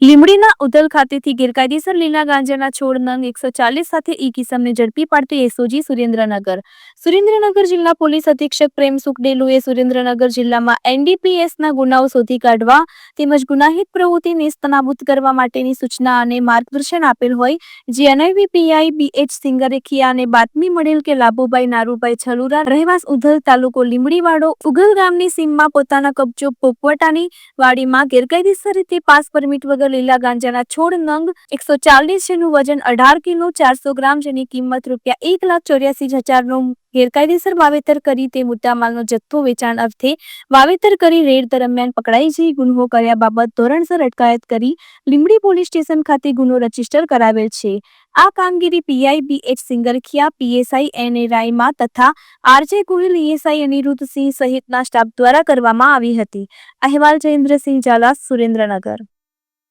લીમડીના ઉદલ ખાતેથી ગેરકાયદેસર લીલા ગાંજાના છોડ નંગ એકસો ચાલીસ સાથે ઈ કિસમને ઝડપી પાડતી એસઓજી સુરેન્દ્રનગર. સુરેન્દ્રનગર જિલ્લા પોલીસ અધિક્ષક પ્રેમ સુખડેલુએ સુરેન્દ્રનગર જિલ્લામાં એનડીપીએસના ગુનાઓ શોધી કાઢવા તેમજ ગુનાહિત પ્રવૃત્તિ નેસ્તનાબૂદ કરવા માટેની સૂચના અને માર્ગદર્શન આપેલ હોય, જે એનઆઈવી પીઆઈ બીએચ સિંગરેખિયાને બાતમી મળેલ કે લાભુભાઈ નારુભાઈ છલુરા રહેવાસ ઉધલ તાલુકો લીમડીવાડો ઉગલ ગામની સીમમાં પોતાના કબજો પોપવટાની વાડીમાં ગેરકાયદેસર રીતે પાસ પરમિટ વગર લીલા ગાંજાના છોડ નંગ એકસો ચાલીસ જેનું વજન અઢાર કિલો ચારસો ગ્રામ જેની કિંમત રૂપિયા એક લાખ ચોર્યાસી હજારનો ગેરકાયદેસર વાવેતર કરી તે મુદ્દામાલનો જથ્થો વેચાણ અર્થે વાવેતર કરી રેડ દરમિયાન પકડાઈ જઈ ગુન્હો કર્યા બાબત ધોરણસર અટકાયત કરી લીંબડી પોલીસ સ્ટેશન ખાતે ગુનો રજિસ્ટર કરાવેલ છે. આ કામગીરી PI BH Singarkhiya PSI N A રાયમાં તથા આરજે ગોહિલ ઈએસઆઈ અનિરુદ્ધસિંહ સહિતના સ્ટાફ દ્વારા કરવામાં આવી હતી. અહેવાલ જયેન્દ્રસિંહ ઝાલા, સુરેન્દ્રનગર.